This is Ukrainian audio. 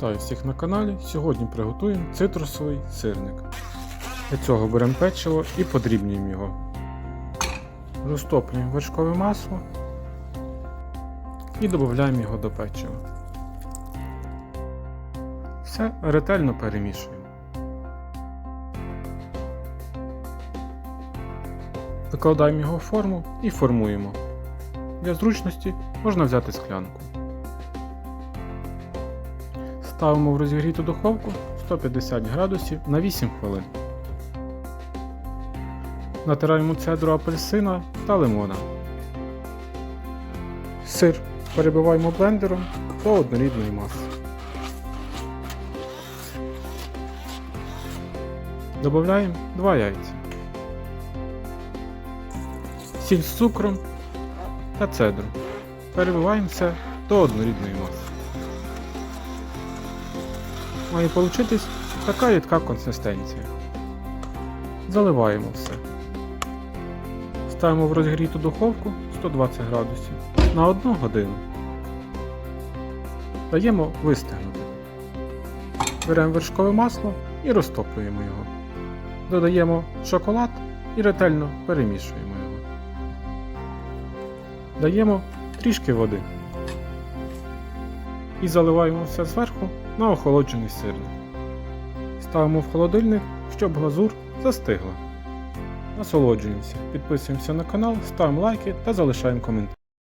Вітаю всіх на каналі. Сьогодні приготуємо цитрусовий сирник. Для цього беремо печиво і подрібнюємо його. Розтоплюємо вершкове масло і додаємо його до печива. Все ретельно перемішуємо. Викладаємо його в форму і формуємо. Для зручності можна взяти склянку. Ставимо в розігріту духовку 150 градусів на 8 хвилин. Натираємо цедру апельсина та лимона. Сир перебиваємо блендером до однорідної маси. Додаємо 2 яйця. Сіль з цукром та цедру. Перебиваємо все до однорідної маси. Має получитись така рідка консистенція. Заливаємо все. Ставимо в розгріту духовку 120 градусів на 1 годину. Даємо вистигнути. Беремо вершкове масло і розтоплюємо його. Додаємо шоколад і ретельно перемішуємо його. Даємо трішки води. І заливаємо все зверху на охолоджений сирник. Ставимо в холодильник, щоб глазур застигла. Насолоджуємося, підписуємося на канал, ставимо лайки та залишаємо коментарі.